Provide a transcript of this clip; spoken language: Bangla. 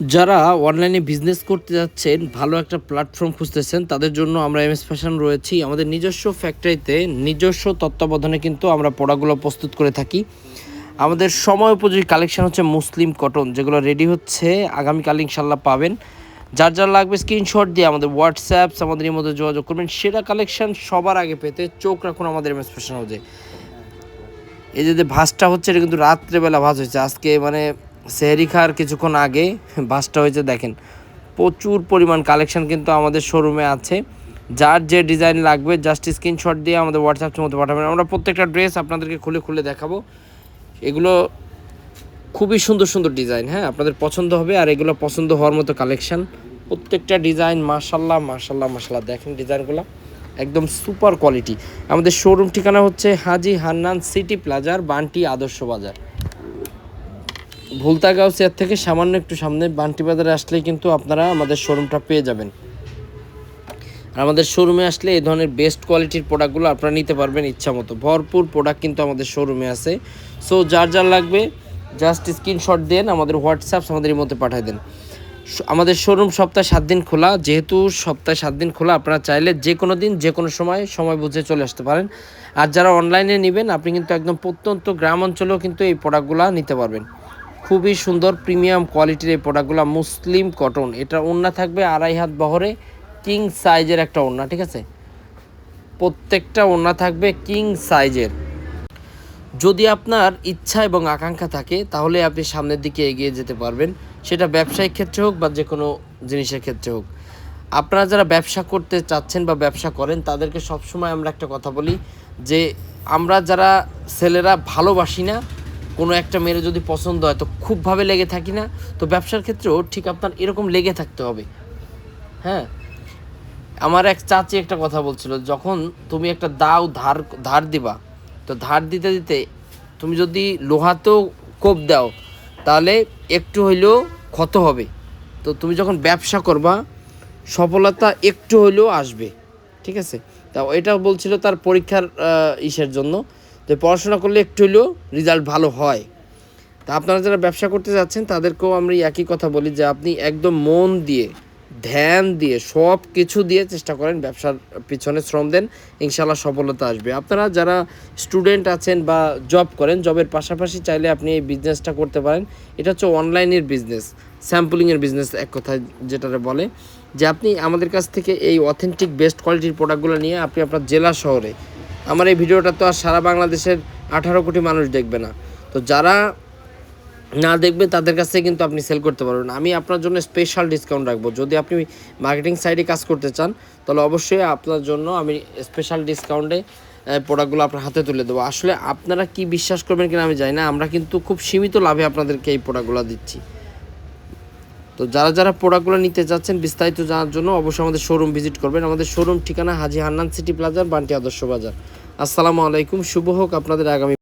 যারা অনলাইনে বিজনেস করতে যাচ্ছেন, ভালো একটা প্ল্যাটফর্ম খুঁজতেছেন, তাদের জন্য আমরা এম এস ফ্যাশন রয়েছি। আমাদের নিজস্ব ফ্যাক্টরিতে নিজস্ব তত্ত্বাবধানে কিন্তু আমরা প্রোডাক্টগুলো প্রস্তুত করে থাকি। আমাদের সময় উপযোগী কালেকশন হচ্ছে মুসলিম কটন যেগুলো রেডি হচ্ছে, আগামীকাল ইনশাল্লাহ পাবেন। যার যার লাগবে স্ক্রিনশট দিয়ে আমাদের হোয়াটসঅ্যাপস আমাদের এর মধ্যে যোগাযোগ করবেন। সেরা কালেকশান সবার আগে পেতে চোখ রাখুন আমাদের এম এস ফ্যাশন হাউসে এই যে ভাসটা হচ্ছে, এটা কিন্তু রাত্রেবেলা ভাস হয়েছে। আজকে মানে সেহরি খাওয়ার কিছুক্ষণ আগে ভাসটা হয়েছে, দেখেন, প্রচুর পরিমাণ কালেকশন কিন্তু আমাদের শোরুমে আছে। যার যে ডিজাইন লাগবে জাস্ট স্ক্রিনশট দিয়ে আমাদের হোয়াটসঅ্যাপের মধ্যে পাঠাবেন। আমরা প্রত্যেকটা ড্রেস আপনাদেরকে খুলে খুলে দেখাবো। এগুলো খুবই সুন্দর সুন্দর ডিজাইন হ্যাঁ? আপনাদের পছন্দ হবে আর এগুলো পছন্দ হওয়ার মতো কালেকশান প্রত্যেকটা ডিজাইন মাশাল্লাহ মাশাল্লাহ মাশাল্লাহ। দেখেন ডিজাইনগুলো একদম সুপার কোয়ালিটি আমাদের শোরুম ঠিকানা হচ্ছে হাজি হান্নান সিটি প্লাজার বান্টি আদর্শ বাজার। ভুলতাগাঁও চেয়ার থেকে সামান্য একটু সামনে বান্টি বাজারে আসলে কিন্তু আপনারা আমাদের শোরুমটা পেয়ে যাবেন। আর আমাদের শোরুমে আসলে এই ধরনের বেস্ট কোয়ালিটির প্রোডাক্টগুলো আপনারা নিতে পারবেন ইচ্ছা মতো ভরপুর প্রোডাক্ট কিন্তু আমাদের শোরুমে আছে। সো যার যার লাগবে জাস্ট স্ক্রিনশট দেন, আমাদের হোয়াটসঅ্যাপ আমাদের মধ্যে পাঠিয়ে দেন। আমাদের শোরুম সপ্তাহে সাত দিন খোলা। যেহেতু সপ্তাহে সাত দিন খোলা, আপনারা চাইলে যে কোনো দিন যে কোনো সময় সময় বুঝে চলে আসতে পারেন। আর যারা অনলাইনে নেবেন, আপনি কিন্তু একদম প্রত্যন্ত গ্রাম অঞ্চলেও কিন্তু এই প্রোডাক্টগুলো নিতে পারবেন। খুবই সুন্দর প্রিমিয়াম কোয়ালিটির এই প্রোডাক্টগুলো, মুসলিম কটন। এটা ওড়না থাকবে আড়াই হাত বহরে কিং সাইজের একটা ওড়না, ঠিক আছে? প্রত্যেকটা ওড়না থাকবে কিং সাইজের যদি আপনার ইচ্ছা এবং আকাঙ্ক্ষা থাকে, তাহলে আপনি সামনের দিকে এগিয়ে যেতে পারবেন। সেটা ব্যবসায়িক ক্ষেত্রে হোক বা যে কোনো জিনিসের ক্ষেত্রে হোক। আপনারা যারা ব্যবসা করতে চাচ্ছেন বা ব্যবসা করেন, তাদেরকে সবসময় আমরা একটা কথা বলি যে, আমরা যারা ছেলেরা ভালোবাসি না কোনো একটা মেয়ের যদি পছন্দ হয়, তো খুবভাবে লেগে থাকি না। তো ব্যবসার ক্ষেত্রেও ঠিক আপনার এরকম লেগে থাকতে হবে। হ্যাঁ? আমার এক চাচি একটা কথা বলছিল, যখন তুমি একটা দাও ধার ধার দিবা, তো ধার দিতে দিতে তুমি যদি লোহাতেও কোপ দাও, তাহলে একটু হইলেও ক্ষত হবে। তো তুমি যখন ব্যবসা করবা, সফলতা একটু হইলেও আসবে। ঠিক আছে? তা এটা বলছিল তার পরীক্ষার ইসের জন্য। যে পড়াশোনা করলে একটু হলেও রেজাল্ট ভালো হয়। তা আপনারা যারা ব্যবসা করতে যাচ্ছেন, তাদেরকেও আমরা একই কথা বলি যে আপনি একদম মন দিয়ে, ধ্যান দিয়ে সব কিছু দিয়ে চেষ্টা করেন ব্যবসার পিছনে শ্রম দেন ইনশাল্লাহ সফলতা আসবে। আপনারা যারা স্টুডেন্ট আছেন বা জব করেন জবের পাশাপাশি চাইলে আপনি এই বিজনেসটা করতে পারেন। এটা হচ্ছে অনলাইনের বিজনেস স্যাম্পলিংয়ের বিজনেস এক কথায় যেটারে বলে। যে আপনি আমাদের কাছ থেকে এই অথেন্টিক বেস্ট কোয়ালিটির প্রোডাক্টগুলো নিয়ে আপনি আপনার জেলা শহরে আমার এই ভিডিওটা তো আর সারা বাংলাদেশের আঠারো কোটি মানুষ দেখবে না। তো যারা না দেখবে, তাদের কাছ কিন্তু আপনি সেল করতে পারবেন। আমি আপনার জন্য স্পেশাল ডিসকাউন্ট রাখব। যদি আপনি মার্কেটিং সাইডে কাজ করতে চান, তাহলে অবশ্যই আপনার জন্য আমি স্পেশাল ডিসকাউন্টে প্রোডাক্টগুলো আপনার হাতে তুলে দেবো। আসলে আপনারা কি বিশ্বাস করবেন কিনা আমি জানি না। আমরা কিন্তু খুব সীমিত লাভে আপনাদেরকে এই প্রোডাক্টগুলো দিচ্ছি। তো যারা যারা প্রোডাক্টগুলো নিতে যাচ্ছেন বিস্তারিত জানার জন্য অবশ্যই আমাদের শোরুম ভিজিট করবেন। আমাদের শোরুম ঠিকানা হাজি হান্নান সিটি প্লাজার বান্টি আদর্শ বাজার। আসসালামু আলাইকুম, শুভ হোক আপনাদের আগামী